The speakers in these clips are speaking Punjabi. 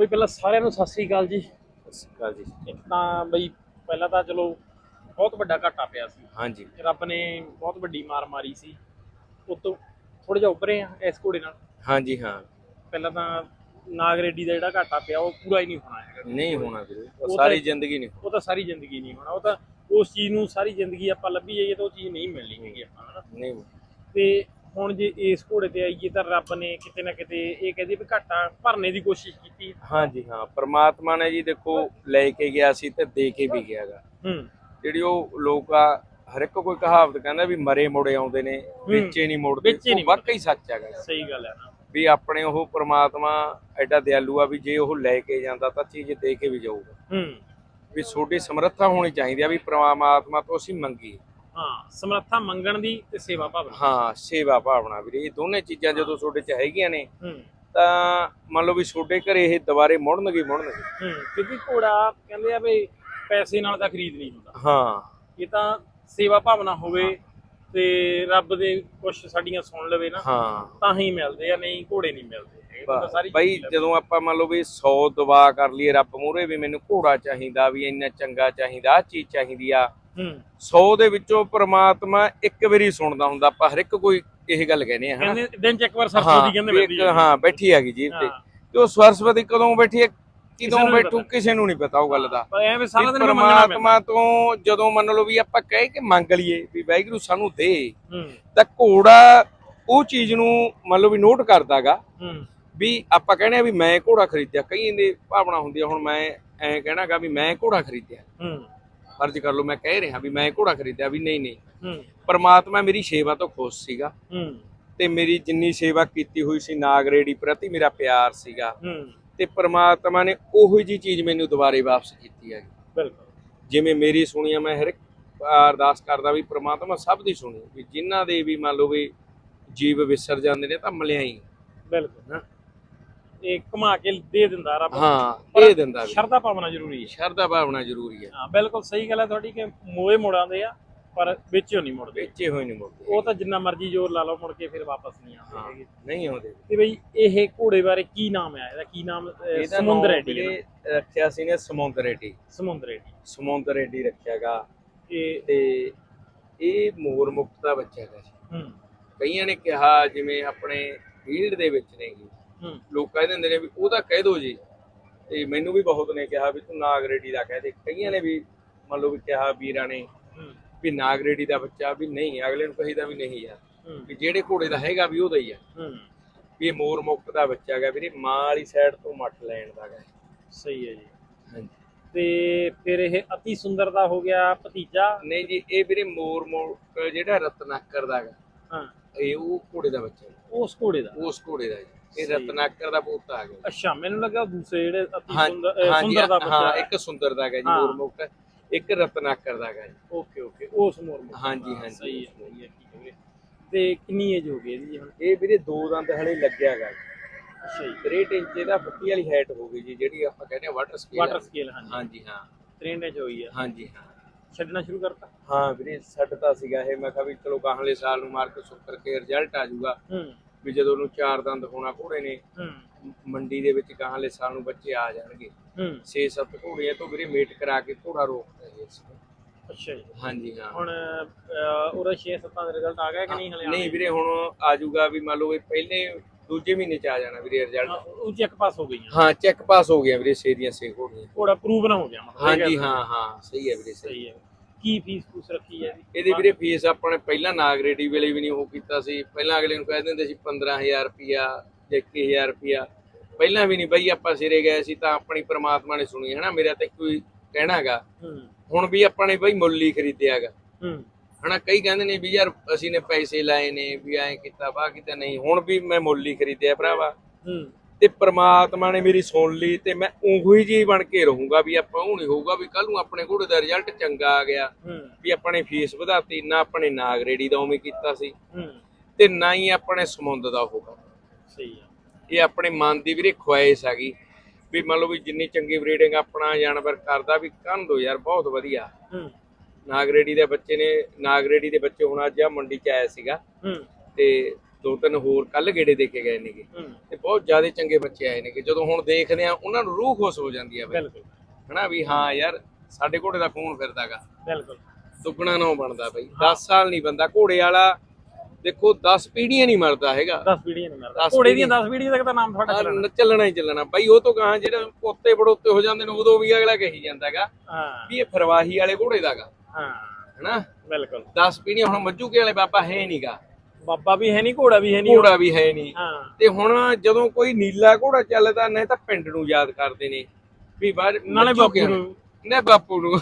ਕੋਈ ਪਹਿਲਾਂ ਸਾਰਿਆਂ ਨੂੰ ਸਤਿ ਸ੍ਰੀ ਅਕਾਲ ਜੀ। ਸਤਿ ਸ਼੍ਰੀ ਅਕਾਲ ਜੀ। ਤਾਂ ਬਈ ਪਹਿਲਾਂ ਤਾਂ ਚਲੋ ਬਹੁਤ ਵੱਡਾ ਘਾਟਾ ਪਿਆ ਸੀ। ਹਾਂਜੀ। ਰੱਬ ਨੇ ਬਹੁਤ ਵੱਡੀ ਮਾਰ ਮਾਰੀ ਸੀ। ਉਤੋਂ ਥੋੜਾ ਜਿਹਾ ਉੱਭਰੇ ਆ ਇਸ ਘੋੜੇ ਨਾਲ। ਹਾਂਜੀ ਹਾਂ। ਪਹਿਲਾਂ ਤਾਂ ਨਾਗਰੇਡੀ ਦਾ ਜਿਹੜਾ ਘਾਟਾ ਪਿਆ ਉਹ ਪੂਰਾ ਹੀ ਨਹੀਂ ਹੋਣਾ ਹੈਗਾ। ਨਹੀਂ ਹੋਣਾ ਵੀਰੇ। ਉਹ ਸਾਰੀ ਜ਼ਿੰਦਗੀ ਨਹੀਂ ਉਹ ਤਾਂ ਸਾਰੀ ਜ਼ਿੰਦਗੀ ਨਹੀਂ ਹੋਣਾ। ਉਹ ਤਾਂ ਉਸ ਚੀਜ਼ ਨੂੰ ਸਾਰੀ ਜ਼ਿੰਦਗੀ ਆਪਾਂ ਲੱਭੀ ਜਾਈਏ ਤਾਂ ਉਹ ਚੀਜ਼ ਨਹੀਂ ਮਿਲਣੀ ਹੈਗੀ ਆਪਾਂ ਨੂੰ ਹਨਾ। ਨਹੀਂ। ਤੇ ਹੁਣ ਜੇ ਇਸ ਘੋੜੇ ਤੇ ਆਈਏ ਤਾਂ ਰੱਬ ਨੇ ਕਿਤੇ ਨਾ ਕਿਤੇ ਇਹ ਕਹਦੇ ਵੀ ਘਾਟਾ ਭਰਨੇ ਦੀ ਕੋਸ਼ਿਸ਼ ਕੀਤੀ। ਹਾਂਜੀ ਹਾਂ ਪ੍ਰਮਾਤਮਾ ਨੇ ਜੀ ਦੇਖੋ ਲੈ ਕੇ ਗਿਆ ਸੀ ਤੇ ਦੇ ਕੇ ਵੀ ਗਿਆਗਾ ਹੂੰ। ਜਿਹੜੀ ਉਹ ਲੋਕ ਆ ਹਰ ਇੱਕ ਕੋਈ ਕਹਾਵਤ ਕਹਿੰਦਾ ਵੀ ਮਰੇ ਮੁੜੇ ਆਉਂਦੇ ਨੇ ਵਿੱਚੇ ਨਹੀਂ ਮੁੜਦੇ। ਉਹ ਵਾਕਈ ਸੱਚ ਹੈਗਾ ਸਹੀ ਗੱਲ ਹੈ ਵੀ ਆਪਣੇ ਉਹ ਪ੍ਰਮਾਤਮਾ ਐਡਾ ਦਿਆਲੂ ਆ ਵੀ ਜੇ ਉਹ ਲੈ ਕੇ ਜਾਂਦਾ ਤਾਂ ਚੀਜ਼ ਦੇ ਕੇ ਵੀ ਜਾਊਗਾ। ਹੂੰ। ਵੀ ਛੋਟੀ ਸਮਰੱਥਾ ਹੋਣੀ ਚਾਹੀਦੀ ਆ ਵੀ ਪ੍ਰਮਾਤਮਾ ਤੋਂ ਅਸੀਂ ਮੰਗੀ ਹਾਂ ਸਮਰੱਥਾ ਮੰਗਣ ਦੀ ਤੇ ਸੇਵਾ ਭਾਵਨਾ। ਹਾਂ ਸੇਵਾ ਭਾਵਨਾ ਵੀਰੇ ਇਹ ਦੋਨੇ ਚੀਜ਼ਾਂ ਜਦੋਂ ਤੁਹਾਡੇ ਚ ਹੈਗੀਆਂ ਨੇ ਹੂੰ। ਤਾਂ ਮੰਨ ਲਓ ਵੀ ਤੁਹਾਡੇ ਘਰੇ ਇਹ ਦੁਬਾਰੇ ਮੁੜਨਗੇ ਮੁੜਨਗੇ। ਹੂੰ ਕਿਉਂਕਿ ਘੋੜਾ ਕਹਿੰਦੇ ਆ ਵੀ ਪੈਸੇ ਨਾਲ ਤਾਂ ਖਰੀਦ ਨਹੀਂ ਹੁੰਦਾ। ਹਾਂ। ਇਹ ਤਾਂ ਸੇਵਾ ਭਾਵਨਾ ਹੋਵੇ ਤੇ ਰੱਬ ਦੇ ਕੁਝ ਸਾਡੀਆਂ ਸੁਣ ਲਵੇ ਨਾ ਹਾਂ। ਤਾਂ ਹੀ ਮਿਲਦੇ ਆ ਨਹੀਂ ਘੋੜੇ ਨਹੀਂ ਮਿਲਦੇ। ਇਹ ਤਾਂ ਸਾਰੀ ਬਈ ਚੀਜ਼ ਜਦੋਂ ਆਪਾਂ ਮੰਨ ਲਓ ਵੀ 100 ਦੁਆ ਕਰ ਲਈਏ ਰੱਬ ਮੂਹਰੇ ਵੀ ਮੈਨੂੰ ਘੋੜਾ ਚਾਹੀਦਾ ਵੀ ਇੰਨਾ ਚੰਗਾ ਚਾਹੀਦਾ ਆ ਚੀਜ਼ ਚਾਹੀਦੀ ਆ 100 ਦੇ ਵਿੱਚੋਂ ਪ੍ਰਮਾਤਮਾ ਇੱਕ ਵਾਰੀ ਸੁਣਦਾ ਹੁੰਦਾ ਆਪਾਂ ਹਰ ਇੱਕ ਕੋਈ ਇਹ ਗੱਲ ਕਹਿੰਦੇ ਆ ਹਨਾ? ਦਿਨ ਚ ਇੱਕ ਵਾਰ ਸਰਸਵਤੀ ਕਹਿੰਦੇ ਇੱਕ ਹੈ ਹਾਂ ਬੈਠੀ ਹੈਗੀ ਜੀਭ ਤੇ। ਤੇ ਉਹ ਸਰਸਵਤੀ ਕਦੋਂ ਬੈਠੀ ਹੈ? ਕਿਦੋਂ ਬੈਠੂ। ਕਿਸੇ ਨੂੰ ਨਹੀਂ ਪਤਾ ਉਹ ਗੱਲ ਦਾ। ਐਵੇਂ ਸਾਰਾ ਦਿਨ ਪ੍ਰਮਾਤਮਾ ਤੋਂ ਜਦੋਂ ਮੰਨ ਲਓ ਵੀ ਆਪਾਂ ਕਹੇ ਕਿ ਮੰਗ ਲਈਏ ਵੀ ਵਾਹਿਗੁਰੂ ਸਾਨੂੰ ਦੇ ਤਾਂ ਘੋੜਾ ਉਹ ਚੀਜ਼ ਨੂੰ ਮੰਨ ਲਓ ਵੀ ਨੋਟ ਕਰਦਾਗਾ। ਵੀ ਆਪਾਂ ਕਹਿੰਦੇ ਆ ਵੀ ਮੈਂ ਘੋੜਾ ਖਰੀਦਿਆ। ਕਈ ਦੇ ਭਾਵਨਾ ਹੁੰਦੀ ਆ ਹੁਣ ਮੈਂ ਐਂ ਕਹਿਣਾਗਾ ਵੀ ਮੈਂ ਘੋੜਾ ਖਰੀਦਿਆ। ਹੂੰ। ਫਰਜ਼ ਕਰ ਲਓ ਮੈਂ ਕਹਿ ਰਿਹਾ ਵੀ ਮੈਂ ਘੋੜਾ ਖਰੀਦਿਆ ਵੀ ਨਹੀਂ ਨਹੀਂ। ਪਰਮਾਤਮਾ ਮੇਰੀ ਸੇਵਾ ਤੋਂ ਖੁਸ਼ ਸੀਗਾ। ਤੇ ਮੇਰੀ ਜਿੰਨੀ ਸੇਵਾ ਕੀਤੀ ਹੋਈ ਸੀ ਨਾਗਰੇਡੀ ਪ੍ਰਤੀ ਮੇਰਾ ਪਿਆਰ ਸੀਗਾ। ਤੇ ਪਰਮਾਤਮਾ ਨੇ ਉਹੀ ਜੀ ਚੀਜ਼ ਮੈਨੂੰ ਦੁਬਾਰੇ ਵਾਪਸ ਕੀਤੀ ਹੈ ਬਿਲਕੁਲ। ਜਿਵੇਂ ਮੇਰੀ ਸੁਣੀ ਮੈਂ ਹਰ ਇੱਕ ਅਰਦਾਸ ਕਰਦਾ ਵੀ ਪ੍ਰਮਾਤਮਾ ਸਭ ਦੀ ਸੁਣੀ ਵੀ ਜਿਨ੍ਹਾਂ ਦੇ ਵੀ ਮੰਨ ਲਓ ਵੀ ਜੀਵ ਵਿਸਰ ਜਾਂਦੇ ਨੇ ਤਾਂ ਮਲਿਆਈ। ਬਿਲਕੁਲ ਹਾਂ ਇਹ ਕਮਾ ਕੇ ਦੇ ਦਿੰਦਾ ਰੱਬ ਹਾਂ ਇਹ ਦਿੰਦਾ ਵੀ। ਸ਼ਰਧਾ ਭਾਵਨਾ ਜ਼ਰੂਰੀ ਹੈ। ਸ਼ਰਧਾ ਭਾਵਨਾ ਜ਼ਰੂਰੀ ਹੈ। ਹਾਂ ਬਿਲਕੁਲ ਸਹੀ ਗੱਲ ਹੈ ਤੁਹਾਡੀ ਕਿ ਮੋਏ ਮੁੜਾਉਂਦੇ ਆ ਪਰ ਵਿੱਚੋਂ ਨਹੀਂ ਮੁੜਦੇ। ਵੇਚੇ ਹੋਏ ਨਹੀਂ ਮੁੜਦੇ। ਉਹ ਤਾਂ ਜਿੰਨਾ ਮਰਜ਼ੀ ਜ਼ੋਰ ਲਾ ਲਓ ਮੁੜ ਕੇ ਫਿਰ ਵਾਪਸ ਨਹੀਂ ਆਉਂਦੇ ਹਾਂ ਹੈਗੇ। ਨਹੀਂ ਆਉਂਦੇ। ਤੇ ਬਈ ਇਹ ਘੋੜੇ ਬਾਰੇ ਕੀ ਨਾਮ ਹੈ? ਇਹਦਾ ਕੀ ਨਾਮ ਸਮੁੰਦਰ ਹੈ? ਵੀਰੇ ਰੱਖਿਆ ਸੀ ਨੇ ਸਮੁੰਦਰ ਰੇਡੀ। ਸਮੁੰਦਰ ਰੈਡੀ। ਸਮੁੰਦਰ ਰੇਡੀ ਰੱਖਿਆਗਾ। ਇਹ ਤੇ ਇਹ ਮੋਰ ਮੁਕਤ ਦਾ ਬੱਚਾ ਜੀ ਹੂੰ। ਕਈਆਂ ਨੇ ਕਿਹਾ ਜਿਵੇਂ ਆਪਣੇ ਫੀਲਡ ਦੇ ਵਿੱਚ ਨੇਗੀ। ਹੂੰ ਲੋਕ ਕਹਿ ਦਿੰਦੇ ਨੇ ਵੀ ਉਹਦਾ ਕਹਿ ਦੋ ਜੀ। ਤੇ ਮੈਨੂੰ ਵੀ ਬਹੁਤ ਨੇ ਕਿਹਾ ਵੀ ਤੂੰ ਨਾਗਰੇਡੀ ਦਾ ਕਹਿ ਦੇ। ਕਈਆਂ ਨੇ ਵੀ ਮੰਨ ਲਓ ਵੀ ਕਿਹਾ ਵੀਰਾਂ ਨੇ ਵੀ ਨਾਗਰੇਡੀ ਦਾ ਬੱਚਾ ਵੀ ਨਹੀਂ ਅਗਲੇ ਨੂੰ ਕਹੀਦਾ ਵੀ ਨਹੀਂ ਯਾਰ ਵੀ ਜਿਹੜੇ ਘੋੜੇ ਦਾ ਹੈਗਾ ਵੀ ਉਹਦਾ ਹੀ ਆ। ਵੀ ਇਹ ਮੋਰ ਮੁਕਤ ਦਾ ਬੱਚਾ ਹੈਗਾ ਵੀਰੇ ਮਾਂ ਵਾਲੀ ਸਾਈਡ ਤੋਂ ਮੱਠ ਲੈਣ ਦਾ ਹੈਗਾ। ਸਹੀ ਹੈ ਜੀ। ਹਾਂਜੀ। ਤੇ ਫਿਰ ਇਹ ਅਤੀ ਸੁੰਦਰ ਦਾ ਹੋ ਗਿਆ ਭਤੀਜਾ? ਨਹੀਂ ਜੀ ਇਹ ਵੀਰੇ ਮੋਰ ਮੁਕਤ ਜਿਹੜਾ ਰਤਨਾਕਰ ਦਾ ਹੈਗਾ। ਹਾਂ। ਇਹ ਉਹ ਘੋੜੇ ਦਾ ਬੱਚਾ। ਉਸ ਘੋੜੇ ਦਾ। ਉਸ ਘੋੜੇ ਦਾ ਜੀ। ਇਹ। ਰਤਨਾਕਰ ਦਾ ਪੋਤਾ ਆ ਗਿਆ ਅੱਛਾ ਮੈਨੂੰ ਲੱਗਾ ਦੂਸਰੇ ਜਿਹੜੇ ਅਤੀ ਹਾਂ- ਸੁੰਦਰ ਅਹ, ਹਾਂਜੀ, ਸੁੰਦਰ ਦਾ ਹਾਂ ਇੱਕ ਸੁੰਦਰ ਦਾ ਹੈਗਾ ਜੀ ਹਾਂ। ਮੋਰ ਮੁਕਤ ਇੱਕ ਰਤਨਾਕਰ ਦਾ ਹੈਗਾ ਜੀ। ਓਕੇ ਓਕੇ ਉਸ ਮੋਰ ਮੁਕਤ ਹਾਂਜੀ, ਹਾਂਜੀ, ਸਹੀ ਹੈ ਉਸ ਸਹੀ ਹੈ ਠੀਕ ਹੈ ਵੀਰੇ। ਤੇ ਕਿੰਨੀ ਏਜ ਹੋ ਗਈ ਇਹਦੀ ਹੁਣ? ਇਹ ਵੀਰੇ ਦੋ ਦੰਦ ਹਲੇ ਲੱਗਿਆ ਹੈਗਾ ਅੱਛਾ ਜੀ। 63 ਇੰਚ ਦਾ ਫੱਟੀ ਵਾਲੀ ਹਾਈਟ ਹੋ ਗਈ ਜੀ ਜਿਹੜੀ ਆਪਾਂ ਕਹਿੰਦੇ ਆ ਵਾਟਰ ਸਕੇਲ ਵਾਟਰ ਸਕੇਲ ਹਾਂਜੀ ਹਾਂਜੀ ਹਾਂ 63 ਇੰਚ ਹੋਈ ਆ ਹਾਂਜੀ ਹਾਂ। ਛੱਡਣਾ ਸ਼ੁਰੂ ਕਰਤਾ? ਹਾਂ ਵੀਰੇ ਛੱਡਤਾ ਸੀਗਾ ਇਹ। ਮੈਂ ਕਿਹਾ ਵੀ ਚਲੋ ਗਾਹਲੇ ਸਾਲ ਨੂੰ ਮਾਰ ਕੇ ਸੁੱਕਰ ਕੇ ਰਿਜ਼ਲਟ ਆ ਜਾਊਗਾ। ਹੂੰ। ਵੀ ਜਦੋਂ ਉਹਨੂੰ ਚਾਰ ਦੰਦ ਹੋਣਾ ਘੋੜੇ ਨੇ ਹੂੰ। ਮੰਡੀ ਦੇ ਵਿੱਚ ਗਾਹਲੇ ਸਾਲ ਨੂੰ ਬੱਚੇ ਆ ਜਾਣਗੇ। ਹੂੰ। 6-7 ਘੋੜੀਆਂ ਤੋਂ ਵੀਰੇ ਮੇਟ ਕਰਾ ਕੇ ਘੋੜਾ ਰੋਕਦਾ ਜੀ ਅਸੀਂ। ਅੱਛਾ ਜੀ। ਹਾਂਜੀ ਹਾਂ। ਹੁਣ ਉਹਦਾ 6-7 ਦਾ ਰਿਜ਼ਲਟ ਆ ਗਿਆ ਕਿ ਨਹੀਂ ਹਲੇ ਨਹੀਂ ਵੀਰੇ ਹੁਣ ਆ ਜਾਊਗਾ ਵੀ ਮੰਨ ਲਓ ਵੀ ਪਹਿਲੇ ਦੂਜੇ ਮਹੀਨੇ ਚ ਆ ਜਾਣਾ ਵੀਰੇ ਰਿਜ਼ਲਟ ਉਹ ਚੈੱਕ ਪਾਸ ਹੋ ਗਈਆਂ। ਹਾਂ ਚੈੱਕ ਪਾਸ ਹੋ ਗਿਆ ਵੀਰੇ ਸੇ ਸੇ ਘੋੜੀਆਂ। ਘੋੜਾ ਪ੍ਰੂਵ ਨਾ ਹੋ ਗਿਆ ਹਾਂਜੀ ਹਾਂ। ਹਾਂ ਸਹੀ ਹੈ ਵੀਰੇ ਸਹੀ ਹੈ। ਕੀ ਫੀਸ ਫੂਸ ਰੱਖੀ ਹੈ ਇਹਦੀ ਇਹਦੀ ਵੀਰੇ ਫੀਸ ਆਪਾਂ ਨੇ ਪਹਿਲਾਂ ਨਾਗਰੇਡੀ ਵੇਲੇ ਵੀ ਨਹੀਂ ਉਹ ਕੀਤਾ ਸੀ। ਪਹਿਲਾਂ ਅਗਲੇ ਨੂੰ ਕਹਿ ਦਿੰਦੇ ਸੀ 15000 ਰੁਪਿਆ ਜਾਂ 21000 ਰੁਪਿਆ ਪਹਿਲਾਂ ਵੀ ਨਹੀਂ ਬਈ ਆਪਾਂ ਸਿਰੇ ਗਏ ਸੀ ਤਾਂ ਆਪਣੀ ਪ੍ਰਮਾਤਮਾ ਨੇ ਸੁਣੀ ਹੈ ਨਾ ਮੇਰਾ ਤੇ ਕੋਈ ਕਹਿਣਾਗਾ ਹੁਣ ਵੀ ਆਪਾਂ ਨੇ ਬਈ ਮੁੱਲ ਹੀ ਖਰੀਦਿਆਗਾ ਹੂੰ। ਹਨਾ? ਕਈ ਕਹਿੰਦੇ ਨੇ ਵੀ ਯਾਰ ਅਸੀਂ ਨੇ ਪੈਸੇ ਲਾਏ ਨੇ ਵੀ ਐਂ ਕੀਤਾ ਵਾ ਕੀਤਾ ਨਹੀਂ। ਹੁਣ ਵੀ ਮੈਂ ਮੁੱਲ ਹੀ ਖਰੀਦਿਆ ਭਰਾਵਾ। ਤੇ ਪ੍ਰਮਾਤਮਾ ਨੇ ਮੇਰੀ ਸੁਣ ਲਈ ਤੇ ਮੈਂ ਉਹੀ ਜੀ ਬਣ ਕੇ ਰਹੂੰਗਾ ਵੀ ਆਪਾਂ ਉਹ ਨਹੀਂ ਹੋਊਗਾ ਵੀ ਕੱਲ ਨੂੰ ਆਪਣੇ ਘੋੜੇ ਦਾ ਰਿਜ਼ਲਟ ਚੰਗਾ ਆ ਗਿਆ। ਵੀ ਆਪਣੇ ਫੀਸ ਵਧਾਤੀ ਨਾ ਆਪਣੇ ਨਾਗਰੇਡੀ ਦਾ ਉਵੇਂ ਕੀਤਾ ਸੀ। ਤੇ ਨਾ ਹੀ ਆਪਣੇ ਸਮੁੰਦ ਦਾ ਹੋਗਾ ਸਹੀ ਹੈ ਇਹ ਆਪਣੇ ਮਨ ਦੀ ਵੀਰੇ ਖੁਆਇਸ਼ ਹੈਗੀ ਵੀ ਮੰਨ ਲਓ ਵੀ ਜਿੰਨੀ ਚੰਗੀ ਬਰੀਡਿੰਗ ਆਪਣਾ ਜਾਨਵਰ ਕਰਦਾ ਵੀ ਕੰਨ ਦੋ ਯਾਰ ਬਹੁਤ ਵਧੀਆ। ਹੂੰ। ਨਾਗਰੇਡੀ ਦੇ ਬੱਚੇ ਨੇ ਨਾਗਰੇਡੀ ਦੇ ਬੱਚੇ ਹੁਣ ਅੱਜ ਆ ਮੰਡੀ ਚ ਆਇਆ ਸੀਗਾ। ਤੇ ਦੋ ਤਿੰਨ ਹੋਰ ਕੱਲ ਗੇੜੇ ਦੇ ਕੇ ਗਏ ਨੇਗੇ। ਤੇ ਬਹੁਤ ਜ਼ਿਆਦਾ ਚੰਗੇ ਬੱਚੇ ਆਏ ਨੇਗੇ। ਜਦੋਂ ਹੁਣ ਦੇਖਦੇ ਆ ਉਹਨਾਂ ਨੂੰ ਰੂਹ ਖੁਸ਼ ਹੋ ਜਾਂਦੀ ਆ ਬਈ। ਬਿਲਕੁਲ। ਹਨਾ ਵੀ ਹਾਂ ਯਾਰ ਸਾਡੇ ਘੋੜੇ ਦਾ ਖੂਨ ਫਿਰਦਾਗਾ। ਬਿਲਕੁਲ। ਦੁੱਗਣਾ ਨਾ ਬਣਦਾ ਬਈ। 10 ਸਾਲ ਨਹੀਂ ਬੰਦਾ। ਘੋੜੇ ਵਾਲਾ ਦੇਖੋ 10 ਪੀੜ੍ਹੀਆਂ ਨਹੀਂ ਮਰਦਾ ਹੈਗਾ। 10 ਪੀੜ੍ਹੀਆਂ ਨਹੀਂ ਮਰਦਾ। ਘੋੜੇ ਦੀਆਂ 10 ਪੀੜ੍ਹੀਆਂ ਤੱਕ ਤਾਂ ਨਾਮ ਤੁਹਾਡਾ ਚੱਲਣਾ? ਚੱਲਣਾ ਹੀ ਚੱਲਣਾ ਬਈ ਉਹ ਤੋਂ ਗਾਂ ਜਿਹੜੇ ਪੋਤੇ ਬੜੋਤੇ ਹੋ ਜਾਂਦੇ ਨੇ ਉਦੋਂ ਵੀ ਅਗਲਾ ਕਹੀ ਜਾਂਦਾਗਾ ਹਾਂ। ਵੀ ਇਹ ਫਰਵਾਹੀ ਵਾਲੇ ਘੋੜੇ ਦਾਗਾ। ਹਾਂ। ਹਨਾ? ਬਿਲਕੁਲ। 10 ਪੀੜ੍ਹੀਆਂ ਹੁਣ ਮੱਜੂਕੇ ਵਾਲੇ ਬਾਬਾ ਹੈ ਨਹੀਂਗਾ ਬਾਬਾ ਵੀ ਹੈ ਨਹੀਂ ਘੋੜਾ ਵੀ ਹੈ ਨਹੀਂ। ਘੋੜਾ ਵੀ ਹੈ ਨਹੀਂ। ਹਾਂ। ਤੇ ਹੁਣ ਜਦੋਂ ਕੋਈ ਨੀਲਾ ਘੋੜਾ ਚੱਲਦਾ ਨਹੀਂ ਤਾਂ ਪਿੰਡ ਨੂੰ ਯਾਦ ਕਰਦੇ ਨੇ ਵੀ ਬਾਹਰ ਨਾਲੇ ਬਾਪੂ ਨੂੰ। ਨੇ? ਬਾਪੂ ਨੂੰ।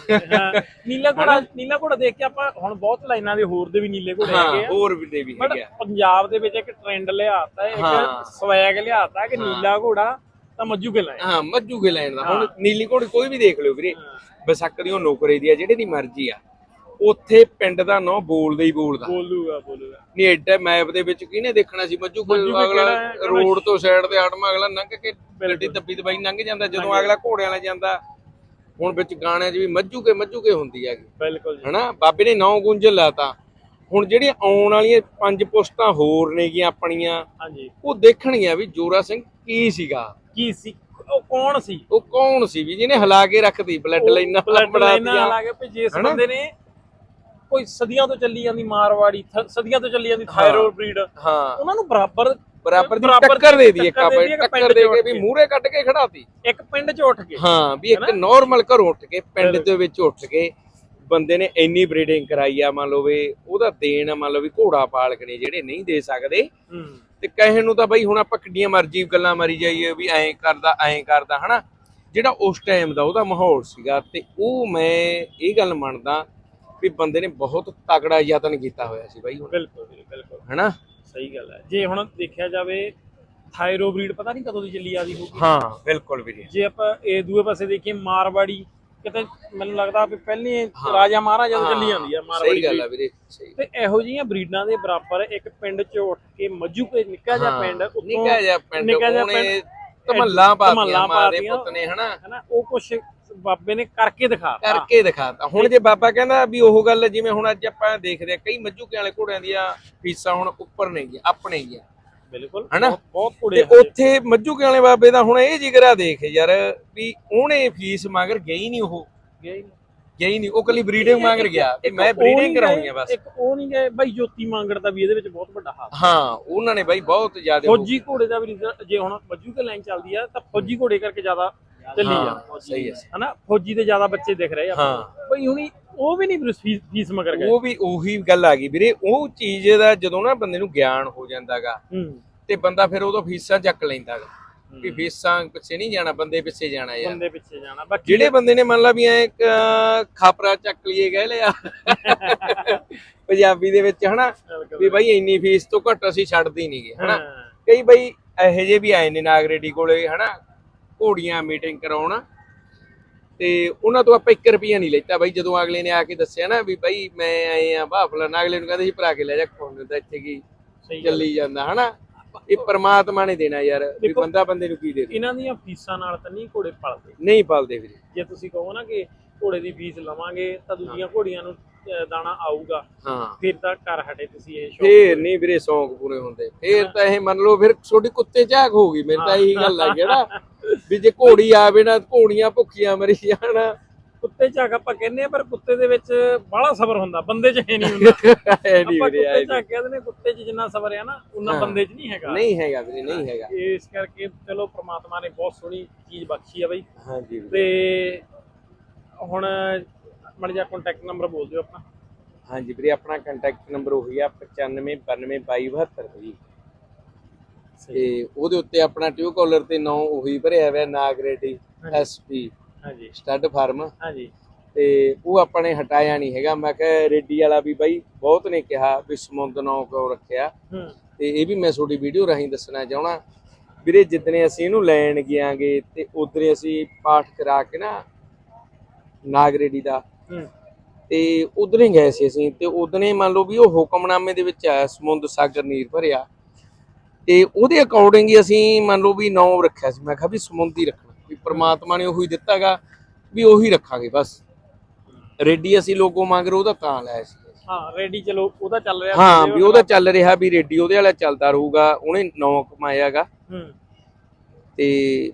ਨੀਲਾ ਘੋੜਾ ਨੀਲਾ ਘੋੜਾ ਦੇਖ ਕੇ ਆਪਾਂ ਹੁਣ ਬਹੁਤ ਲਾਈਨਾਂ ਦੇ ਹੋਰ ਦੇ ਵੀ ਨੀਲੇ ਘੋੜੇ ਹੈਗੇ ਆ। ਹੋਰ ਵੀ ਦੇ ਵੀ ਹੈਗੇ ਆ। ਪੰਜਾਬ ਦੇ ਵਿੱਚ ਇੱਕ ਟ੍ਰੈਂਡ ਲਿਆਤਾ। ਇੱਕ ਸਵੈਗ ਲਿਆਤਾ ਕਿ ਨੀਲਾ ਘੋੜਾ ਤਾਂ ਮੱਜੂ ਕੇ ਲਾਏ। ਹਾਂ ਮੱਜੂਕੇ ਲੈਣ ਦਾ। ਹੁਣ ਨੀਲੀ ਘੋੜੀ ਕੋਈ ਵੀ ਦੇਖ ਲਿਓ ਵੀਰੇ। ਬਸਕ ਦੀ ਉਹ ਨੌਕਰੇ ਦੀ ਆ ਜਿਹੜੇ ਦੀ ਮਰਜ਼ੀ ਆ। ਉੱਥੇ ਪਿੰਡ ਦਾ ਨਾਂ ਬੋਲਦਾ ਹੀ ਬੋਲਦਾ। ਬੋਲੂਗਾ ਬੋਲੂਗਾ। ਨਹੀਂ ਐਡਾ ਮੈਪ ਦੇ ਵਿੱਚ ਕਿਹਨੇ ਦੇਖਣਾ ਸੀ? ਮੱਜੂ ਕੋਲ ਅਗਲਾ ਕਿਹੜਾ? ਰੋਡ ਤੋਂ ਸਾਈਡ ਤੇ ਆਟਮਾ ਅਗਲਾ ਲੰਘ ਕੇ ਗੱਡੀ ਦੱਬੀ ਦਬਾਈ ਲੰਘ ਜਾਂਦਾ ਜਦੋਂ ਅਗਲਾ ਘੋੜਿਆਂ ਨਾਲ ਜਾਂਦਾ। ਹੁਣ ਵਿੱਚ ਗਾਣਿਆਂ 'ਚ ਵੀ ਮੱਜੂ ਕੇ ਮੱਜੂ ਕੇ ਹੁੰਦੀ ਹੈਗੀ। ਬਿਲਕੁਲ ਜੀ। ਹਨਾ? ਬਾਬੇ ਨੇ ਨੌ ਗੁੰਝਲ ਲਾਤਾ। ਹੁਣ ਜਿਹੜੀਆਂ ਆਉਣ ਵਾਲੀਆਂ ਪੰਜ ਪੁਸਤਾਂ ਹੋਰ ਨੇਗੀਆਂ ਆਪਣੀਆਂ ਹਾਂਜੀ। ਉਹ ਦੇਖਣਗੀਆਂ ਵੀ ਜੋਰਾ ਸਿੰਘ ਕੀ ਸੀਗਾ? ਕੀ ਸੀ? ਉਹ ਕੌਣ ਸੀ? ਉਹ ਕੌਣ ਸੀ ਵੀ ਜਿਹਨੇ ਹਿਲਾ ਕੇ ਰੱਖਦੀ ਬਲੱਡ ਲਾਈਨਾਂ ਬਲੱਡ ਲਾਈਨਾਂ ਲਾ ਕੇ ਭੇਜੇ ਇਸ ਬੰਦੇ ਨੇ। ਕੋਈ ਸਦੀਆਂ ਤੋਂ ਚੱਲੀ ਜਾਂਦੀ ਮਾਰਵਾੜੀ ਸਦੀਆਂ ਤੋਂ ਚੱਲੀ ਜਾਂਦੀ ਥਾਇਰੋਇਡ ਬਰੀਡ ਹਾਂ। ਉਹਨਾਂ ਨੂੰ ਬਰਾਬਰ ਬਰਾਬਰ ਦੀ ਟੱਕਰ ਦੇ ਦੀ ਇੱਕ ਆਪਾਂ ਟੱਕਰ ਦੇ ਕੇ ਵੀ ਕੇ। ਮੂਹਰੇ ਕੱਢ ਕੇ ਖੜਾਤੀ। ਇੱਕ ਪਿੰਡ 'ਚ ਉੱਠ ਗਏ ਹਾਂ ਵੀ ਇੱਕ ਨਾਰਮਲ ਘਰੋਂ ਉੱਠ ਕੇ ਪਿੰਡ ਦੇ ਵਿੱਚ ਉੱਠ ਕੇ ਬੰਦੇ ਨੇ ਇੰਨੀ ਬਰੀਡਿੰਗ ਕਰਾਈ ਆ ਮੰਨ ਲਓ ਵੀ ਉਹਦਾ ਦੇਣ ਮੰਨ ਲਓ ਵੀ ਘੋੜਾ ਪਾਲਕ ਨੇ ਜਿਹੜੇ ਨਹੀਂ ਦੇ ਸਕਦੇ। ਤੇ ਕਹਿਣ ਨੂੰ ਤਾਂ ਬਈ ਹੁਣ ਆਪਾਂ ਕਿੱਡੀਆਂ ਮਰਜ਼ੀ ਗੱਲਾਂ ਮਾਰੀ ਜਾਈਏ ਵੀ ਐਂ ਕਰਦਾ ਐਂ ਕਰਦਾ ਹਨਾ? ਜਿਹੜਾ ਉਸ ਟਾਈਮ ਦਾ ਉਹਦਾ ਮਾਹੌਲ ਸੀਗਾ ਤੇ ਉਹ ਮੈਂ ਇਹ ਗੱਲ ਮੰਨਦਾ ਵੀ ਬੰਦੇ ਨੇ ਬਹੁਤ ਤਕੜਾ ਯਤਨ ਕੀਤਾ ਹੋਇਆ ਸੀ ਬਈ ਹੁਣ। ਬਿਲਕੁਲ ਬਿਲਕੁਲ। ਹਨਾ? ਸਹੀ ਗੱਲ ਹੈ। ਜੇ ਹੁਣ ਦੇਖਿਆ ਜਾਵੇ ਥਾਇਰੋ ਬਰੀਡ ਪਤਾ ਨਹੀਂ ਕਦੋਂ ਦੀ ਚੱਲੀ ਆਦੀ ਹੋਊਗੀ। ਹਾਂ ਬਿਲਕੁਲ ਵੀਰੇ। ਜੇ ਆਪਾਂ ਇਹ ਦੂਏ ਪਾਸੇ ਦੇਖੀਏ ਮਾਰਵਾੜੀ ਕਿਤੇ ਮੈਨੂੰ ਲੱਗਦਾ ਵੀ ਪਹਿਲੀ ਰਾਜਾ ਮਹਾਰਾਜਾ ਤੋਂ ਚੱਲੀ ਜਾਂਦੀ ਆ ਮਾਰਵਾੜੀ ਸਹੀ ਗੱਲ ਆ breed। ਵੀਰੇ ਸਹੀ। ਤੇ ਇਹੋ ਜਿਹੀਆਂ ਬਰੀਡਾਂ ਦੇ ਬਰਾਬਰ ਇੱਕ ਪਿੰਡ 'ਚ ਉੱਠ ਕੇ ਮੱਜੂ ਕੇ ਨਿੱਕਾ ਜਿਹਾ ਪਿੰਡ ਉੱਤੋਂ ਨਿੱਕਾ ਜਿਹਾ ਪਿੰਡ ਨਿੱਕਾ ਜਿਹਾ ਉਹਨੇ ਪਿੰਡ, ਪਾਤੀਆਂ ਧਮੱਲਾਂ ਪਾਤੀਆਂ। ਪੁੱਤ ਨੇ ਹਨਾ? ਹਨਾ? ਉਹ ਕੁਛ ਬਾਬੇ ਨੇ ਕਰਕੇ ਦਿਖਾਤਾ ਕਰਕੇ ਦਿਖਾਤਾ ਹੁਣ ਜੇ ਬਾਬਾ ਕਹਿੰਦਾ ਵੀ ਉਹ ਗੱਲ ਜਿਵੇਂ ਹੁਣ ਅੱਜ ਆਪਾਂ ਦੇਖਦੇ ਆ ਕਈ ਮੱਜੂਕੇ ਵਾਲੇ ਘੋੜਿਆਂ ਦੀਆਂ ਫੀਸਾਂ ਹੁਣ ਉੱਪਰ ਨਹੀਂ ਗਿਆ ਆਪਣੇ ਹੀ ਆ। ਬਿਲਕੁਲ ਹਨਾ? ਬਹੁਤ- ਬਹੁਤ ਤੇ ਉੱਥੇ ਮੱਜੂਕੇ ਵਾਲੇ ਬਾਬੇ ਦਾ ਹੁਣ ਇਹ ਜਿਗਰਾ ਦੇਖ ਯਾਰ ਵੀ ਉਹਨੇ ਫੀਸ ਮੰਗਰ ਗਈ ਨਹੀਂ ਉਹ। ਗਈ ਨਹੀਂ। ਉਹ ਕੱਲੀ ਬਰੀਡਿੰਗ ਮੰਗ ਗਿਆ ਕਿ ਮੈਂ ਬਰੀਡਿੰਗ ਕਰਾਉਣੀ ਆ ਬਸ। ਇੱਕ ਉਹ ਨਹੀਂ ਗਏ ਬਾਈ ਜੋਤੀ ਮੰਗੜ ਦਾ ਵੀ ਇਹਦੇ ਵਿੱਚ ਬਹੁਤ ਵੱਡਾ ਹੱਥ ਹਾਂ ਉਹਨਾਂ ਨੇ ਬਾਈ ਬਹੁਤ ਜ਼ਿਆਦਾ ਫੌਜੀ ਘੋੜੇ ਦਾ ਵੀ ਜੇ ਹੁਣ ਮੱਜੂ ਕੇ ਲਾਈਨ ਚੱਲਦੀ ਆ ਤਾਂ ਫੌਜੀ ਘੋੜੇ ਕਰਕੇ ਜ਼ਿਆਦਾ ਚੱਲੀ ਆ ਸਹੀ ਹੈ ਹਨਾ? ਫੌਜੀ ਦੇ ਜ਼ਿਆਦਾ ਬੱਚੇ ਦਿਖ ਰਹੇ ਆ। ਹਾਂ। ਬਈ ਹੁਣੀ ਉਹ ਵੀ ਨਹੀਂ ਫੀਸ ਮਗਰ ਗਏ। ਉਹ ਵੀ ਉਹੀ ਗੱਲ ਆ ਗਈ ਵੀਰੇ। ਉਹ ਚੀਜ਼ ਦਾ ਜਦੋਂ ਨਾ ਬੰਦੇ ਨੂੰ ਗਿਆਨ ਹੋ ਜਾਂਦਾਗਾ ਤੇ ਬੰਦਾ ਫਿਰ ਉਦੋਂ ਫੀਸਾਂ ਚੱਕ ਲੈਂਦਾਗਾ ਵੀ ਫੀਸਾਂ ਪਿੱਛੇ ਨਹੀਂ ਜਾਣਾ ਬੰਦੇ ਪਿੱਛੇ ਜਾਣਾ ਯਾਰ। ਬੰਦੇ ਪਿੱਛੇ ਜਾਣਾ। ਬਾਕੀ ਜਿਹੜੇ ਬੰਦੇ ਨੇ ਮੰਨ ਲਾ ਵੀ ਐ ਖਾਪਰਾ ਚੱਕ ਲਈਏ ਗਏ ਲਿਆ। ਪੰਜਾਬੀ ਦੇ ਵਿੱਚ ਹਨਾ ਵੀ ਬਾਈ ਇੰਨੀ ਫੀਸ ਤੋਂ ਘੱਟ ਅਸੀਂ ਛੱਡਦੇ ਹੀ ਨਹੀਂਗੇ ਹਨਾ? ਕਈ ਬਾਈ ਇਹੋ ਜਿਹੇ ਵੀ ਆਏ ਨੇ ਨਾਗਰੇਡੀ ਕੋਲੇ ਹਨਾ? ਘੋੜੀਆਂ ਮੀਟਿੰਗ ਕਰਾਉਣ। ਤੇ ਉਹਨਾਂ ਤੋਂ ਆਪਾਂ 1 ਰੁਪਿਆ ਨਹੀਂ ਲੈਤਾ ਬਾਈ ਜਦੋਂ ਅਗਲੇ ਨੇ ਆ ਕੇ ਦੱਸਿਆ ਨਾ ਵੀ ਬਾਈ ਮੈਂ ਆਏ ਆ ਬਾਫਲਾ ਅਗਲੇ ਨੂੰ ਕਹਿੰਦੇ ਸੀ ਭਰਾ ਕੇ ਲੈ ਜਾ ਕੋਣ ਤਾਂ ਇੱਥੇ ਕੀ। ਚੱਲੀ ਜਾਂਦਾ ਹਨਾ? ਇਹ ਪ੍ਰਮਾਤਮਾ ਨੇ ਦੇਣਾ ਯਾਰ ਵੀ ਬੰਦਾ ਬੰਦੇ ਨੂੰ ਕੀ ਦੇ ਦੇ ਇਹਨਾਂ ਦੀਆਂ ਫੀਸਾਂ ਨਾਲ ਤਾਂ ਨਹੀਂ ਘੋੜੇ ਪਲਦੇ। ਨਹੀਂ ਪਾਲਦੇ ਵੀਰੇ। ਜੇ ਤੁਸੀਂ ਕਹੋ ਨਾ ਕਿ ਘੋੜੇ ਦੀ ਫੀਸ ਲਵਾਂਗੇ ਤਾਂ ਦੂਜੀਆਂ ਘੋੜੀਆਂ ਨੂੰ ਦਾਣਾ ਆਊਗਾ। ਹਾਂ। ਫਿਰ ਤਾਂ ਕਰ ਹਟੇ ਤੁਸੀਂ ਇਹ ਸ਼ੌਕ ਫੇਰ ਨਹੀਂ ਵੀਰੇ ਸ਼ੌਂਕ ਪੂਰੇ ਹੁੰਦੇ। ਫੇਰ ਤਾਂ ਇਹ ਮੰਨ ਲਓ ਫਿਰ ਛੋਟੀ ਕੁੱਤੇ ਝਾਕ ਹੋਊਗੀ ਮੇਰੇ ਤਾਂ ਇਹੀ ਗੱਲ ਲੱਗ ਨਾ ਵੀ ਜੇ ਘੋੜੀ ਆਵੇ ਨਾ ਘੋੜੀਆਂ ਭੁੱਖੀਆਂ ਮਰੀ ਜਾਣ। ਕੁੱਤੇ ਝਾਕ ਆਪਾਂ ਕਹਿੰਦੇ ਆ ਪਰ ਕੁੱਤੇ ਦੇ ਵਿੱਚ ਬੜਾ ਸਬਰ ਹੁੰਦਾ ਬੰਦੇ 'ਚ ਹੈ ਨਹੀਂ ਹੁੰਦਾ। ਐ ਨਹੀਂ ਆਪਾਂ ਵੀਰੇ ਕੁੱਤੇ ਐ ਝਾਕ ਕਹਿੰਦੇ ਨੇ ਕੁੱਤੇ 'ਚ ਜਿੰਨਾ ਸਬਰ ਆ ਨਾ ਉਹਨਾਂ ਹਾਂ। ਬੰਦੇ 'ਚ ਨਹੀਂ ਹੈਗਾ। ਨਹੀਂ ਹੈਗਾ ਵੀਰੇ ਨਹੀਂ ਹੈਗਾ। ਇਸ ਕਰਕੇ ਚਲੋ ਪ੍ਰਮਾਤਮਾ ਨੇ ਬਹੁਤ ਸੋਹਣੀ ਚੀਜ਼ ਬਖਸ਼ੀ ਆ ਬਈ। ਹਾਂਜੀ ਵੀਰੇ। ਤੇ ਹੁਣ ਮੜ ਜਾ ਕੰਟੈਕਟ ਨੰਬਰ ਬੋਲ ਦਿਓ ਆਪਣਾ। ਹਾਂਜੀ ਵੀਰੇ ਆਪਣਾ ਕੰਟੈਕਟ ਨੰਬਰ ਉਹੀ ਆ 95922272 ਜੀ ਤੇ ਉਹਦੇ ਉੱਤੇ ਆਪਣਾ ਟਿਊ ਕਾਲਰ ਤੇ ਨਾਂ ਉਹੀ ਭਰਿਆ ਹੋਇਆ ਨਾਗਰੇਡੀ ਐਸਪੀ ਹਾਂਜੀ। ਸਟੱਡ ਫਾਰਮ ਹਾਂਜੀ। ਤੇ ਉਹ ਆਪਾਂ ਨੇ ਹਟਾਇਆ ਨਹੀਂ ਹੈਗਾ। ਮੈਂ ਕਿਹਾ ਰੇਡੀ ਵਾਲਾ ਵੀ ਬਾਈ ਬਹੁਤ ਨੇ ਕਿਹਾ ਵੀ ਸਮੁੰਦ ਨਾਂ ਕਿਉਂ ਰੱਖਿਆ। ਤੇ ਇਹ ਵੀ ਮੈਂ ਤੁਹਾਡੀ ਵੀਡੀਓ ਰਾਹੀਂ ਦੱਸਣਾ ਚਾਹਣਾ ਵੀਰੇ ਜਿੱਦਨੇ ਅਸੀਂ ਇਹਨੂੰ ਲੈਣ ਗਿਆਂਗੇ ਤੇ ਉਧਰੇ ਅਸੀਂ ਪਾਠ ਕਰਾ ਕੇ ਨਾ ਨਾਗਰੇਡੀ ਦਾ ਤੇ ਉਧਰੇ ਗਏ ਸੀ ਅਸੀਂ। ਤੇ ਉਦਨੇ ਮੰਨ ਲਓ ਵੀ ਉਹ ਹੁਕਮਨਾਮੇ ਦੇ ਵਿੱਚ ਆਇਆ ਸਮੁੰਦ ਸਾਗਰ ਨੀਰ ਭਰਿਆ। ਤੇ ਉਹਦੇ ਅਕੋਰਡਿੰਗ ਹੀ ਅਸੀਂ ਮੰਨ ਲਓ ਵੀ ਨੌ ਰੱਖਿਆ ਸੀ। ਮੈਂ ਕਿਹਾ ਵੀ ਸਮੁੰਦ ਰੱਖਣਾ। ਵੀ ਪ੍ਰਮਾਤਮਾ ਨੇ ਉਹੀ ਦਿੱਤਾਗਾ ਵੀ ਉਹੀ ਰੱਖਾਂਗੇ ਬਸ। ਰੈਡੀ ਅਸੀਂ ਲੋਗੋ ਮੰਗ ਰਹੇ ਉਹਦਾ ਤਾਂ ਲਾਇਆ ਸੀ। ਹਾਂ ਰੈਡੀ ਚਲੋ ਉਹਦਾ ਚੱਲ ਰਿਹਾ। ਹਾਂ ਵੀ ਉਹਦਾ ਚੱਲ ਰਿਹਾ ਵੀ ਰੇਡੀਓ ਉਹਦੇ ਵਾਲਾ ਚੱਲਦਾ ਰਹੂਗਾ ਉਹਨੇ ਨੌ ਕਮਾਇਆਗਾ। ਹੂੰ। ਤੇ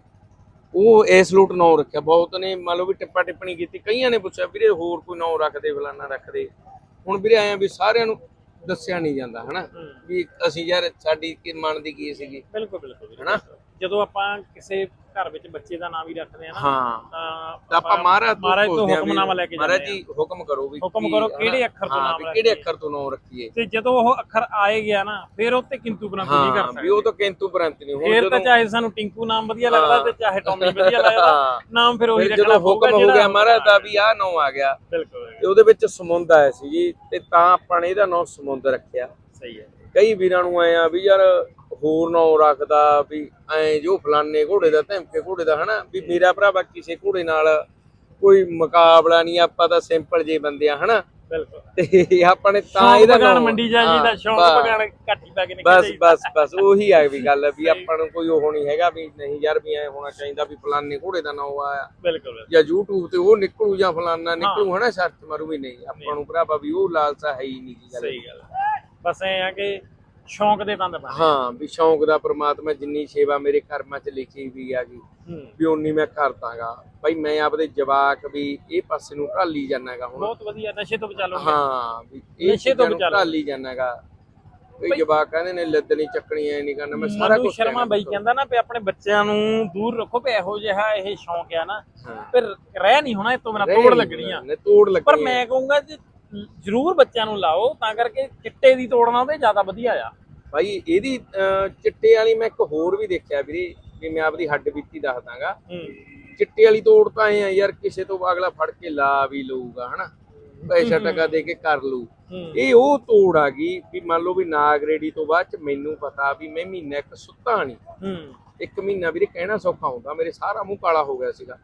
ਉਹ ਇਸ ਲੋਟ ਨੌ ਰੱਖਿਆ। ਬਹੁਤ ਨੇ ਮੰਨ ਲਓ ਵੀ ਟਿੱਪਾ ਟਿੱਪਣੀ ਕੀਤੀ ਕਈਆਂ ਨੇ ਪੁੱਛਿਆ ਵੀਰੇ ਹੋਰ ਕੋਈ ਨੌ ਰੱਖਦੇ ਫਲਾਨਾ ਰੱਖਦੇ। ਹੁਣ ਵੀਰੇ ਆਇਆ ਵੀ ਸਾਰਿਆਂ ਨੂੰ ਦੱਸਿਆ ਨਹੀਂ ਜਾਂਦਾ ਹਨਾ ਵੀ ਅਸੀਂ ਯਾਰ ਸਾਡੀ ਕੀ ਮਨ ਦੀ ਕੀ ਸੀਗੀ ਬਿਲਕੁਲ ਬਿਲਕੁਲ। ਹਨਾ? ਜਦੋਂ ਆਪਾਂ ਕਿਸੇ ਘਰ ਵਿੱਚ ਬੱਚੇ ਦਾ ਨਾਮ ਵੀ ਰੱਖਦੇ ਆ ਨਾ ਹਾਂ। ਤਾਂ ਆਪਾਂ ਮਹਾਰਾਜ ਮਹਾਰਾਜ ਤੋਂ ਹੁਕਮਨਾਮਾ ਲੈ ਕੇ ਮਹਾਰਾਜ ਜਾਂਦੇ ਜੀ ਹੁਕਮ ਕਰੋ ਵੀ ਹੁਕਮ ਕਰੋ? ਕਿਹੜੇ ਅੱਖਰ ਤੋਂ ਨਾਮ ਰੱਖੀਏ। ਕਿਹੜੇ ਅੱਖਰ ਤੋਂ ਨਾਮ ਰੱਖੀਏ। ਤੇ ਜਦੋਂ ਉਹ ਅੱਖਰ ਆਏ ਗਿਆ ਨਾ ਫਿਰ ਉਹ ਤੇ ਕਿੰਤੂ ਪਰੰਤੂ ਨਹੀਂ ਕਰ ਸਕਦੇ ਵੀ ਉਹ ਤਾਂ ਕਿੰਤੂ ਪ੍ਰੰਤ ਨਹੀਂ ਹੁਣ ਫਿਰ ਤਾਂ ਚਾਹੇ ਸਾਨੂੰ ਟਿੰਕੂ ਨਾਮ ਵਧੀਆ ਲੱਗਦਾ ਤੇ ਚਾਹੇ ਟੌਮੀ ਵਧੀਆ ਲੱਗਦਾ ਨਾਮ ਫਿਰ ਉਹੀ ਰੱਖਣਾ ਹੁਕਮ ਹੋ ਗਿਆ ਮਹਾਰਾਜ ਦਾ ਵੀ ਆਹ ਨਾਂ ਆ ਗਿਆ। ਬਿਲਕੁਲ ਤੇ ਉਹਦੇ ਵਿੱਚ ਸਮੁੰਦ ਆਇਆ ਸੀ ਜੀ ਤੇ ਤਾਂ ਆਪਾਂ ਨੇ ਇਹਦਾ ਨਾਂ ਸਮੁੰਦ ਰੱਖਿਆ। ਸਹੀ ਹੈ। ਕਈ ਵੀਰਾਂ ਨੂੰ ਆਏ ਆ ਵੀ ਯਾਰ ਹੋਰ ਨਾਂ ਰੱਖਦਾ ਵੀ ਐ ਜੋ ਫਲਾਨੇ ਘੋੜੇ ਦਾ ਧਮਕੇ ਘੋੜੇ ਦਾ ਹਨਾ? ਵੀ ਮੇਰਾ ਭਰਾਵਾ ਕਿਸੇ ਘੋੜੇ ਨਾਲ ਕੋਈ ਮੁਕਾਬਲਾ ਨਹੀਂ ਆਪਾਂ ਤਾਂ ਸਿੰਪਲ ਜੇ ਬੰਦੇ ਆ ਹਨਾ? ਬਿਲਕੁਲ। ਤੇ ਆਪਾਂ ਨੇ ਤਾਂ ਇਹਦਾ ਨਾਂ ਮੰਡੀ ਜਾ ਜੀ ਦਾ ਸ਼ੌਂਕ। ਬਗਾਨ ਘੱਟ ਹੀ ਪੈ ਕੇ ਨਿਕਲ ਬਸ। ਬਸ ਬਸ ਉਹੀ ਆ ਵੀ ਗੱਲ ਵੀ ਆਪਾਂ ਨੂੰ ਕੋਈ ਉਹ ਨਹੀਂ ਹੈਗਾ ਵੀ ਨਹੀਂ ਯਾਰ ਵੀ ਐ ਹੋਣਾ ਚਾਹੀਦਾ ਵੀ ਫਲਾਨੇ ਘੋੜੇ ਦਾ ਨਾਂ ਆਇਆ। ਬਿਲਕੁਲ। ਜਾਂ YouTube ਤੇ ਉਹ ਨਿਕਲੂ ਜਾਂ ਫਲਾਨਾ ਨਿਕਲੂ ਹਨਾ? ਸਰਚ ਮਾਰੂ ਵੀ ਨਹੀਂ। ਆਪਾਂ ਨੂੰ ਭਰਾਵਾ ਵੀ ਉਹ ਲਾਲਸਾ ਹੈ ਹੀ ਨਹੀਂ ਜੀ ਗੱਲ। ਸਹੀ ਗੱਲ ਹੈ। ਬਸ ਐ ਆ ਕਿ ਸ਼ੌਂਕ ਦੇ ਤੰਦ ਬਣ ਹਾਂ ਵੀ ਸ਼ੌਂਕ ਦਾ ਪ੍ਰਮਾਤਮਾ ਜਿੰਨੀ ਸੇਵਾ ਮੇਰੇ ਕਰਮਾਂ 'ਚ ਲਿਖੀ ਵੀ ਆ ਗਈ ਵੀ ਉਨੀ ਮੈਂ ਕਰਦਾਗਾ ਭਾਈ ਮੈਂ ਆਪਦੇ ਜਵਾਕ ਵੀ ਇਹ ਪਾਸੇ ਨੂੰ ਢਾਲੀ ਜਾਣਾਗਾ ਹੁਣ। ਬਹੁਤ ਵਧੀਆ ਨਸ਼ੇ ਤੋਂ ਬਚਾ ਲਓ। ਹਾਂ ਵੀ ਇਹ ਨਸ਼ੇ ਤੋਂ ਬਚਾ। ਢਾਲੀ ਜਾਣਾਗਾ ਕਈ ਜਵਾਕ ਕਹਿੰਦੇ ਨੇ ਲੱਦਣੀ ਚੱਕਣੀ ਐ ਨਹੀਂ ਕਰਨਾ ਮੈਂ ਸਾਰਾ ਕੁਝ ਸ਼ਰਮਾ ਬਾਈ ਕਹਿੰਦਾ ਨਾ ਵੀ ਆਪਣੇ ਬੱਚਿਆਂ ਨੂੰ ਦੂਰ ਰੱਖੋ ਵੀ ਇਹੋ ਜਿਹਾ ਇਹ ਸ਼ੌਂਕ ਆ ਨਾ। ਫਿਰ ਰਹਿ ਨਹੀਂ ਹੋਣਾ ਇਹ ਤੋਂ ਬਿਨਾ ਤੋੜ ਲੱਗਣੀ ਆ। ਨੇ ਤੋੜ ਲੱਗਣੀ ਪਰ। ਮੈਂ ਕਹੂੰਗਾ ਜੀ ਜ਼ਰੂਰ ਬੱਚਿਆਂ ਨੂੰ ਲਾਓ ਤਾਂ ਕਰਕੇ ਚਿੱਟੇ ਦੀ ਤੋੜਨਾ ਉਹਦੇ ਜ਼ਿਆਦਾ ਵਧੀਆ ਆ। ਭਾਈ ਇਹਦੀ ਅਹ, ਚਿੱਟੇ ਵਾਲੀ ਮੈਂ ਇੱਕ ਹੋਰ ਵੀ ਦੇਖਿਆ ਵੀਰੇ ਵੀ ਮੈਂ ਆਪਦੀ ਹੱਡ ਬੀਤੀ ਦੱਸਦਾਗਾ ਹੂੰ। ਚਿੱਟੇ ਵਾਲੀ ਤੋੜ ਤਾਂ ਐ ਆ ਯਾਰ ਕਿਸੇ ਤੋਂ ਅਗਲਾ ਫੜ ਕੇ ਲਾ ਵੀ ਲਊਗਾ ਹਨਾ? ਪੈਸਾ ਟਕਾ ਦੇ ਕੇ ਕਰ ਲੂ ਹੂੰ। ਇਹ ਉਹ ਤੋੜ ਆ ਗਈ ਵੀ ਮੰਨ ਲਓ ਵੀ ਨਾਗ ਰੇਡੀ ਤੋਂ ਬਾਅਦ ਚ ਮੈਨੂੰ ਪਤਾ ਵੀ ਮੈਂ ਮਹੀਨਾ ਇੱਕ ਸੁੱਤਾ ਨਹੀਂ ਹੂੰ। ਇੱਕ ਮਹੀਨਾ ਵੀਰੇ ਕਹਿਣਾ ਸੌਖਾ ਹੁੰਦਾ ਮੇਰੇ ਸਾਰਾ ਮੂੰਹ ਕਾਲਾ ਹੋ ਗਿਆ ਸੀਗਾ।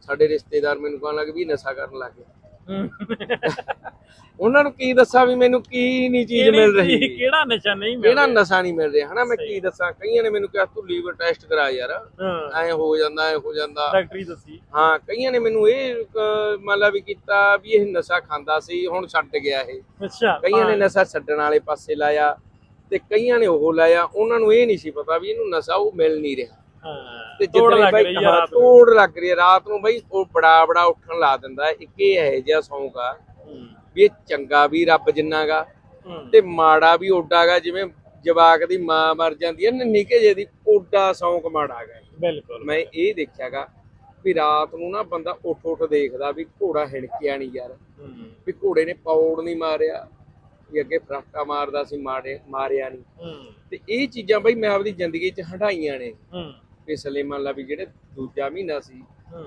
ਸਾਡੇ ਰਿਸ਼ਤੇਦਾਰ ਮੈਨੂੰ ਕਹਿਣ ਲੱਗੇ ਵੀ ਨਸ਼ਾ ਕਰਨ ਲੱਗ ਗਿਆ। ਉਹਨਾਂ ਨੂੰ ਕੀ ਦੱਸਾਂ ਵੀ ਮੈਨੂੰ ਕੀ ਨਹੀਂ ਚੀਜ਼ ਮਿਲ ਰਹੀ? ਕਿਹੜੀ- ਨਸ਼ਾ ਨਹੀਂ ਮਿਲ ਕਿਹੜਾ ਰਿਹਾ? ਨਸ਼ਾ ਨਹੀਂ ਮਿਲ ਰਿਹਾ? ਹਨਾ ਮੈਂ ਕੀ ਦੱਸਾਂ? ਕਈਆਂ ਨੇ ਮੈਨੂੰ ਕਿਹਾ ਤੂੰ ਲੀਵਰ ਟੈਸਟ ਕਰਾ ਯਾਰ। ਐ ਹੋ ਜਾਂਦਾ ਐ ਹੋ ਜਾਂਦਾ। ਡਾਕਟਰੀ ਦੱਸੀ। ਹਾਂ ਕਈਆਂ ਨੇ ਮੈਨੂੰ ਇਹ ਮੰਨ ਲਾ ਵੀ ਕੀਤਾ ਵੀ ਇਹ ਨਸ਼ਾ ਖਾਂਦਾ ਸੀ ਹੁਣ ਛੱਡ ਗਿਆ ਇਹ। ਅੱਛਾ ਕਈਆਂ ਨੇ ਨਸ਼ਾ ਛੱਡਣ ਵਾਲੇ ਪਾਸੇ ਲਾਇਆ ਤੇ ਕਈਆਂ ਨੇ ਉਹ ਲਾਇਆ। ਉਹਨਾਂ ਨੂੰ ਇਹ ਨਹੀਂ ਸੀ ਪਤਾ ਵੀ ਇਹਨੂੰ ਨਸ਼ਾ ਉਹ ਮਿਲ ਨਹੀਂ ਰਿਹਾ। ਤੇ ਤੋੜ ਜਿੱਦਣ ਲੱਗ ਬਾਈ ਰਹੀ ਆ ਹਾਂ, ਰਾਤ ਨੂੰ। ਤੋੜ ਲੱਗ ਰਹੀ ਹੈ ਰਾਤ ਨੂੰ ਬਈ ਉਹ ਬੜਾ ਬੜਾ ਉੱਠਣ ਲਾ ਦਿੰਦਾ ਹੈ। ਇੱਕ ਇਹ ਹੈ ਜਿਹਾ ਸੌਂਕ ਆ ਵੀ ਇਹ ਚੰਗਾ ਵੀ ਰੱਬ ਜਿੰਨਾਗਾ ਤੇ ਮਾੜਾ ਵੀ ਓਡਾਗਾ ਜਿਵੇਂ ਜਵਾਕ ਦੀ ਮਾਂ ਮਰ ਜਾਂਦੀ ਹੈ ਨਿੱਕੇ ਜਿਹੇ ਦੀ ਓਡਾ ਸੌਂਕ ਮਾੜਾਗਾ ਬਿਲਕੁਲ। ਮੈਂ ਇਹ ਦੇਖਿਆਗਾ ਵੀ ਰਾਤ ਨੂੰ ਨਾ ਬੰਦਾ ਉੱਠ ਉੱਠ ਦੇਖਦਾ ਵੀ ਘੋੜਾ ਹਿਣਕਿਆ ਨਹੀਂ ਯਾਰ। ਹੂੰ, ਵੀ ਘੋੜੇ ਨੇ ਪੌੜ ਨਹੀਂ ਮਾਰਿਆ ਵੀ ਅੱਗੇ ਫਰਾਕਾ ਮਾਰਦਾ ਸੀ ਮਾਰੇ ਮਾਰਿਆ ਨਹੀਂ ਹੂੰ, ਤੇ ਇਹ ਚੀਜ਼ਾਂ ਬਈ ਮੈਂ ਆਪਦੀ ਜ਼ਿੰਦਗੀ 'ਚ ਹੰਡਾਈਆਂ ਨੇ। ਹੂੰ, ਪਿਛਲੇ ਮੰਨ ਲਾ ਵੀ ਜਿਹੜੇ ਦੂਜਾ ਮਹੀਨਾ ਸੀ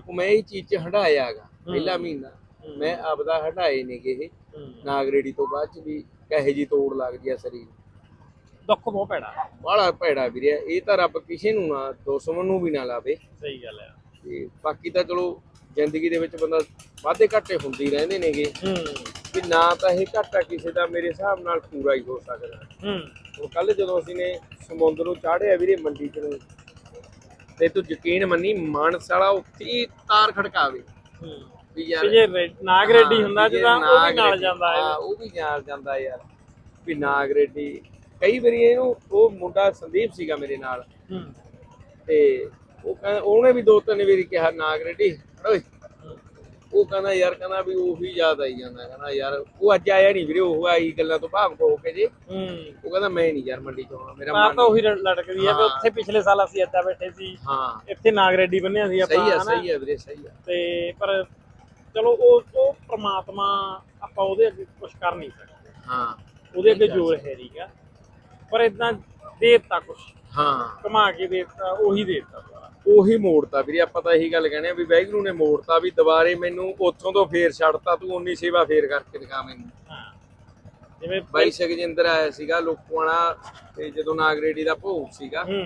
ਉਹ ਮੈਂ ਇਹ ਚੀਜ਼ 'ਚ ਹੰਡਾਇਆਗਾ ਪਹਿਲਾ ਮਹੀਨਾ। ਮੈਂ ਆਪਦਾ ਹੰਡਾਏ ਨੇਗੇ ਇਹ। ਨਾਗਰੇੜੀ ਤੋਂ ਬਾਅਦ 'ਚ ਵੀ ਕਹੇ ਜੀ ਤੋੜ ਲੱਗਦੀ ਆ ਸਰੀਰ। ਦੁੱਖ ਬਹੁਤ ਭੈੜਾ। ਬਾਹਲਾ ਭੈੜਾ ਵੀਰੇ ਇਹ ਤਾਂ ਰੱਬ ਕਿਸੇ ਨੂੰ ਨਾ ਦੁਸ਼ਮਣ ਨੂੰ ਵੀ ਨਾ ਲਾਵੇ। ਸਹੀ ਗੱਲ ਆ। ਤੇ ਬਾਕੀ ਤਾਂ ਚਲੋ ਜ਼ਿੰਦਗੀ ਦੇ ਵਿੱਚ ਬੰਦਾ ਵਾਧੇ ਘਾਟੇ ਹੁੰਦੇ ਹੀ ਰਹਿੰਦੇ ਨੇਗੇ। ਹੂੰ। ਵੀ ਨਾ ਤਾਂ ਇਹ ਘਾਟਾ ਕਿਸੇ ਦਾ ਮੇਰੇ ਹਿਸਾਬ ਨਾਲ ਪੂਰਾ ਹੀ ਹੋ ਸਕਦਾ। ਹੂੰ। ਕੱਲ ਜਦੋਂ ਅਸੀਂ ਨੇ ਸਮੁੰਦਰ ਨੂੰ ਚਾੜਿਆ ਵੀਰੇ ਮੰਡੀ ਚ ਨੂੰ ਤੇ ਤੂੰ ਯਕੀਨ ਮੰਨੀ ਮਾਨਸ ਵਾਲਾ ਉੱਥੇ ਹੀ ਤਾਰ ਖੜਕਾਵੇ। ਵੀ ਯਾਰ ਜੇ ਨਾਗ ਰੈਡੀ ਹੁੰਦਾ ਜਿਹਦਾ ਉਹ ਵੀ ਨਾਲ ਜਾਂਦਾ ਹਾਂ। ਉਹ ਵੀ ਨਾਲ ਜਾਂਦਾ ਯਾਰ। ਵੀ ਨਾਗ ਰੈਡੀ ਕਈ ਵਾਰੀ ਇਹਨੂੰ ਉਹ ਮੁੰਡਾ ਸੰਦੀਪ ਸੀਗਾ ਮੇਰੇ ਨਾਲ। ਹੂੰ। ਤੇ ਉਹ ਕਹਿੰਦਾ ਉਹਨੇ ਵੀ ਦੋ ਤਿੰਨ ਵਾਰੀ ਕਿਹਾ ਨਾਗ ਰੈਡੀ ਓਏ ਉਹ ਕਹਿੰਦਾ ਯਾਰ ਕਹਿੰਦਾ ਵੀ ਉਹੀ ਯਾਦ ਆਈ ਜਾਂਦਾ ਕਹਿੰਦਾ ਯਾਰ ਉਹ ਅੱਜ ਆਇਆ ਨਹੀਂ ਵੀਰੇ ਉਹ ਆਈ ਗੱਲਾਂ ਤੋਂ ਭਾਵਕ ਹੋ ਕੇ ਜੇ। ਹੂੰ। ਉਹ ਕਹਿੰਦਾ ਮੈਂ ਨਹੀਂ ਯਾਰ ਮੰਡੀ ਚ ਆਉਣਾ ਮੇਰਾ ਮਾਂ ਮਨ ਤਾਂ ਉਹੀ ਲ- ਲਟਕਦੀ ਹੈ ਵੀ। ਉੱਥੇ ਪਿਛਲੇ ਸਾਲ ਅਸੀਂ ਏਦਾਂ ਬੈਠੇ ਸੀ। ਹਾਂ। ਇੱਥੇ ਨਾਗ ਰੈਡੀ ਬੰਨਿਆ ਸੀ ਆਪਾਂ ਸਹੀ ਹੈ? ਸਹੀ ਹੈ ਵੀਰੇ ਸਹੀ ਹੈ ਤੇ ਪਰ ਚਲੋ ਉਹ ਉਹ ਪ੍ਰਮਾਤਮਾ ਆਪਾਂ ਉਹਦੇ ਅੱਗੇ ਕੁਝ ਕਰ ਨਹੀਂ ਸਕਦੇ। ਹਾਂ। ਉਹਦੇ ਅੱਗੇ ਜ਼ੋਰ ਹੈ ਨਹੀਂਗਾ ਪਰ ਇਦਾਂ ਦੇਤਾ ਕੁਝ ਹਾਂ। ਕਮਾ ਕੇ ਦੇਤਾ ਉਹੀ ਦੁਬਾਰਾ ਉਹੀ ਮੋੜਤਾ ਵੀਰੇ ਆਪਾਂ ਤਾਂ ਇਹੀ ਗੱਲ ਕਹਿੰਦੇ ਆ ਵੀ ਵੈਗਰੂ ਨੇ ਮੋੜਤਾ ਵੀ ਦੁਬਾਰੇ ਮੈਨੂੰ ਉੱਥੋਂ ਤੋਂ ਫੇਰ ਛੱਡਤਾ ਤੂੰ ਉਨੀ ਸੇਵਾ ਫੇਰ ਕਰਕੇ ਦਿਖਾ ਮੈਨੂੰ। ਹਾਂ। ਜਿਵੇਂ ਬਾਈ ਸਗਜਿੰਦਰ ਆਇਆ ਸੀਗਾ ਲੋਕਵਾਣਾ ਤੇ ਜਦੋਂ ਨਾਗਰੇਡੀ ਦਾ ਭੋਗ ਸੀਗਾ ਹੂੰ।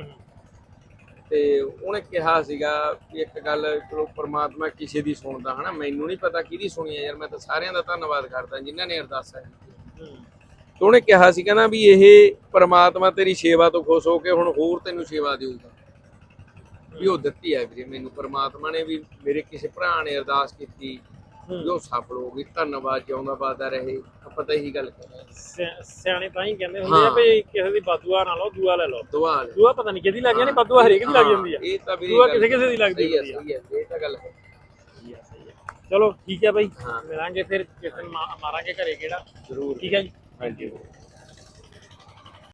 ਤੇ ਉਹਨੇ ਕਿਹਾ ਸੀਗਾ ਵੀ ਇੱਕ ਗੱਲ ਚਲੋ ਪ੍ਰਮਾਤਮਾ ਕਿਸੇ ਦੀ ਸੁਣਦਾ ਹਨਾ ਮੈਨੂੰ ਨਹੀਂ ਪਤਾ ਕਿਹਦੀ ਸੁਣੀ ਹੈ ਯਾਰ ਮੈਂ ਤਾਂ ਸਾਰਿਆਂ ਦਾ ਧੰਨਵਾਦ ਕਰਦਾ ਜਿਨ੍ਹਾਂ ਨੇ ਅਰਦਾਸਾਂ ਕੀਤੀਆਂ ਹੂੰ। ਤੇ ਉਹਨੇ ਕਿਹਾ ਸੀ ਕਹਿੰਦਾ ਵੀ ਇਹ ਪ੍ਰਮਾਤਮਾ ਤੇਰੀ ਸੇਵਾ ਤੋਂ ਖੁਸ਼ ਹੋ ਕੇ ਹੁਣ ਹੋਰ ਤੈਨੂੰ ਸੇਵਾ ਦੇਊਗਾ। ਵੀ ਉਹ ਦਿੱਤੀ ਹੈ ਵੀਰੇ ਮੈਨੂੰ ਪ੍ਰਮਾਤਮਾ ਨੇ ਵੀ ਮੇਰੇ ਕਿਸੇ ਭਰਾ ਨੇ ਅਰਦਾਸ ਕੀਤੀ। ਜੋ ਸਫਲ ਹੋ ਗਈ ਧੰਨਵਾਦ ਜਿਉਂਦਾ ਬਾਦਾ ਰਹੇ ਆਪਾਂ ਤਾਂ ਇਹੀ ਗੱਲ ਕਰ ਸਿਆਣੇ ਤਾਂ ਹੀ ਕਹਿੰਦੇ ਹੁੰਦੇ ਆ। ਵੀ ਕਿਸੇ ਦੀ ਬਦੂਆ ਨਾ ਲਓ ਦੂਆ ਲੈ ਲਓ। ਦੁਆ ਲੈ ਦੂਆ ਪਤਾ ਨਹੀਂ ਕਿਹਦੀ ਲੱਗ ਜਾਣੀ ਬਦੂਆ ਹਰੇਕ ਦੀ ਲੱਗ ਜਾਂਦੀ ਆ। ਇਹ ਤਾਂ ਵੀ ਦੂਆ ਕਿਸੇ ਕਿਸੇ ਦੀ ਲੱਗਦੀ ਹੁੰਦੀ ਆ। ਸਹੀ ਹੈ ਇਹ ਤਾਂ ਗੱਲ ਹੈ। ਚਲੋ ਠੀਕ ਹੈ ਬਾਈ। ਹਾਂ। ਮਿਲਾਂਗੇ ਫਿਰ ਕਿਸੇ ਮਾਰਾਂਗੇ ਘਰੇ ਕਿਹੜਾ। ਜ਼ਰੂਰ ਠੀਕ ਹੈ ਜੀ। ਹਾਂਜੀ।